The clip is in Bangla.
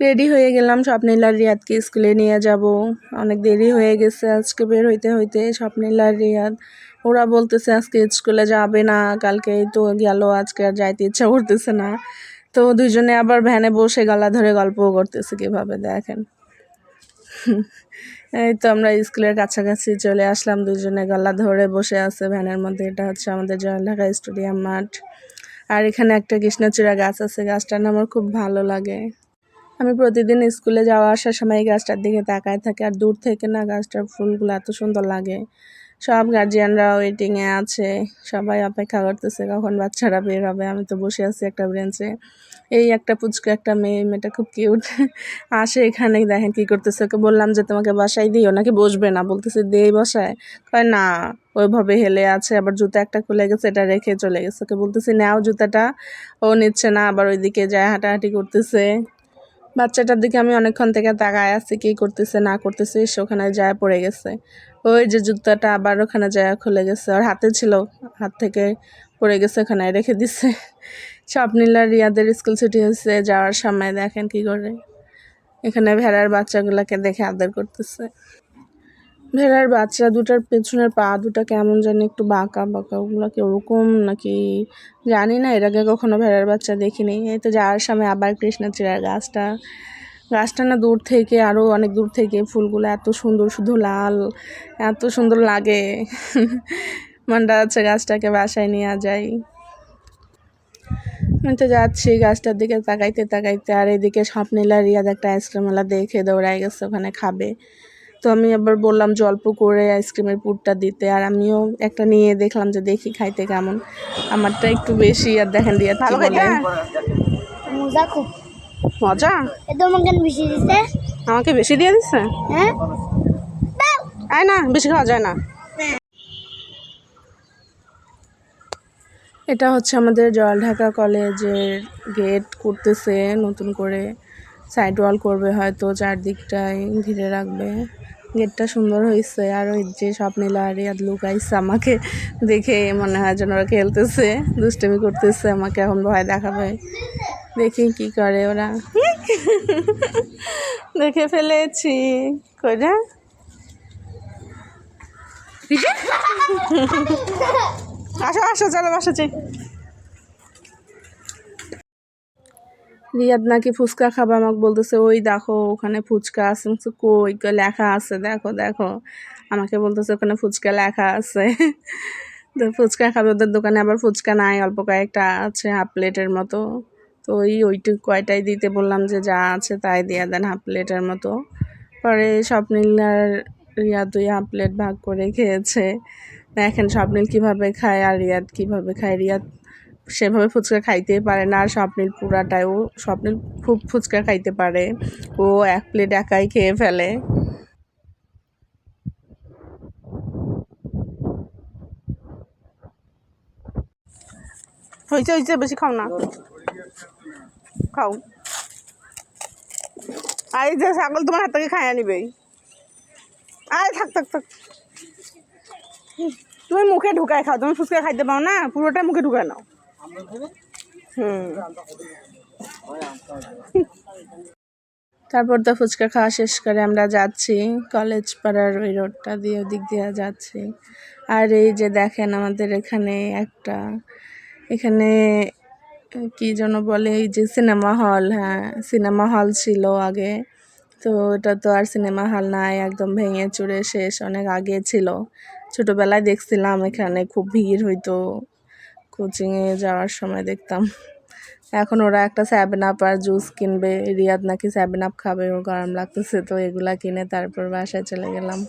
রেডি হয়ে গেলাম স্বপ্নীল আর রিয়াদকে স্কুলে নিয়ে যাব। অনেক দেরি হয়ে গেছে আজকে বের হইতে হইতে। স্বপ্নীল আর রিয়াদ, ওরা বলতেছে আজকে স্কুলে যাবে না, কালকে তো গেল, আজকে আর যাইতে ইচ্ছা করতেছে না। তো দুজনে আবার ভ্যানে বসে গলা ধরে গল্পও করতেছে কীভাবে, দেখেন। এই তো আমরা স্কুলের কাছাকাছি চলে আসলাম দুজনে গলা ধরে বসে আছে ভ্যানের মধ্যে। এটা হচ্ছে আমাদের জয়ঢাকা স্টেডিয়াম মাঠ। আর এখানে একটা কৃষ্ণচূড়া গাছ আছে, গাছটার আমার খুব ভালো লাগে। আমি প্রতিদিন স্কুলে যাওয়া আসার সময় এই গাছটার দিকে তাকায় থাকি আর দূর থেকে না গাছটার ফুলগুলো এত সুন্দর লাগে। সব গার্জিয়ানরা ওয়েটিংয়ে আছে। সবাই অপেক্ষা করতেছে কখন বাচ্চারা বের হবে। আমি তো বসে আছি একটা ব্রেঞ্চে এই একটা পুচকা একটা মেয়ে, মেয়েটা খুব কিউট আসে এখানে, দেখেন কি করতেছে। ওকে বললাম যে, তোমাকে বাসায় দিও নাকি বসবে না। বলতেছে, দেই বসায়? কয়, না। ওইভাবে হেলে আছে। আবার জুতা একটা খুলে গেছে, এটা রেখে চলে গেছে। ওকে বলতেছি, নাও জুতাটা। ও নিচ্ছে না। আবার ওইদিকে যায়, হাঁটাহাঁটি করতেছে। বাচ্চাটার দিকে আমি অনেকক্ষণ থেকে তাকায় আছি, কি করতেছে, না করতেছে ওখানে যায় পড়ে গেছে। ওই যে জুতাটা আবার ওখানে যায় খুলে গেছে। আর হাতে ছিল, হাত থেকে পড়ে গেছে, ওখানে রেখে দিছে। স্বপ্নীলা রিয়াদের স্কুল ছুটি হয়েছে, যাওয়ার সময় দেখেন কি করে। এখানে ভেড়ার বাচ্চাগুলোকে দেখে আদর করতেছে। ভেড়ার বাচ্চা, দুটার পেছনের পা, দুটা কেমন জানি একটু বাঁকা বাঁকা, ওগুলো কি ওরকম নাকি জানি না, এর আগে কখনো ভেড়ার বাচ্চা দেখিনি। এই তো যাওয়ার সময় আবার কৃষ্ণচূড়ার গাছটা। গাছটা না দূর থেকে আরও অনেক দূর থেকে ফুলগুলো এত সুন্দর শুধু লাল, এত সুন্দর লাগে। মনটা হচ্ছে গাছটাকে বাসায় নিয়ে যাই। আমি তো যাচ্ছি গাছটার দিকে তাকাইতে তাকাইতে, আর এদিকে স্বপ্নীলা রিয়াদ একটা আইসক্রিমওয়ালা দেখে দৌড়াই গেছে, ওখানে খাবে। তো আমি আবার বললাম যে অল্প করে আইসক্রিমের পুরটা দিতে। আর আমিও একটা নিয়ে দেখলাম যে দেখি খাইতে কেমন। আমারটা একটু বেশি আর দেখেন কি বলে। মজা খুব। মজা? তোমাকে বেশি দিতে আমাকে বেশি দিয়ে দিচ্ছে হ্যাঁ? আয় না বেশি খাওয়া যায় না। এটা হচ্ছে আমাদের জলঢাকা কলেজের গেট করতেছে নতুন করে। সাইড ওয়াল করবে হয়তো চারদিকটাই ঘিরে রাখবে। গেটটা সুন্দর হয়েছে আর ওই যে স্বপ্নীলা আর ইয়াদ লুকাইছে আমাকে দেখে মনে হয় যেন ওরা খেলতেছে দুষ্টমি করতেছে আমাকে এখন ভয় দেখাবে। দেখি কি করে ওরা। দেখে ফেলেছি কইরা আসো আসো চলো বসেছি রিয়াদ নাকি ফুচকা খাবে আমাকে বলতেছে, ওই দেখো ওখানে ফুচকা আছে। কই লেখা আছে, দেখো দেখো। আমাকে বলতেছে, ওখানে ফুচকা লেখা আছে। তো ফুচকা খাবে, ওদের দোকানে আবার ফুচকা নাই, অল্প কয়েকটা আছে, হাফ প্লেটের মতো। তো ওই ওইটুকু কয়টাই দিতে বললাম যে যা আছে তাই দিয়ে দেন হাফ প্লেটের মতো। পরে স্বপ্নীল আর রিয়াদ দুই হাফ প্লেট ভাগ করে খেয়েছে। দেখেন স্বপ্নীল কীভাবে খায় আর রিয়াদ কীভাবে খায়। রিয়াদ সেভাবে ফুচকা খাইতেই পারে না। আর স্বপ্নীল পুরাটাই ও স্বপ্নীল খুব ফুচকা খাইতে পারে। ও এক প্লেট একাই খেয়ে ফেলে। হয়েছে হয়েছে বেশি খাও না। খাও। আর এই যে ছাগল তোমার হাত থেকে খাইয়া নিবে। আরে থাক থাক থাক। তুমি মুখে ঢুকায় খাও। তুমি ফুচকা খাইতে পাও না, পুরোটা মুখে ঢুকায় নাও। তারপর তো ফুচকা খাওয়া শেষ করে আমরা যাচ্ছি কলেজ পাড়ার ওই রোডটা দিয়ে ওদিক দিয়ে যাচ্ছি। আর এই যে দেখেন আমাদের এখানে একটা, এখানে কি যেন বলে, এই যে সিনেমা হল হ্যাঁ সিনেমা হল ছিল আগে। তো এটা তো আর সিনেমা হল নাই, একদম ভেঙে চুরে শেষ, অনেক আগে ছিল। ছোটোবেলায় দেখছিলাম এখানে খুব ভিড় হইতো। কোচিংয়ে যাওয়ার সময় দেখতাম। এখন ওরা একটা সেভেন আপ আর জুস কিনবে, রিয়াদ নাকি সেভেন আপ খাবে ও গরম লাগতেছে, তো এগুলা কিনে তারপর বাসায় চলে গেলাম।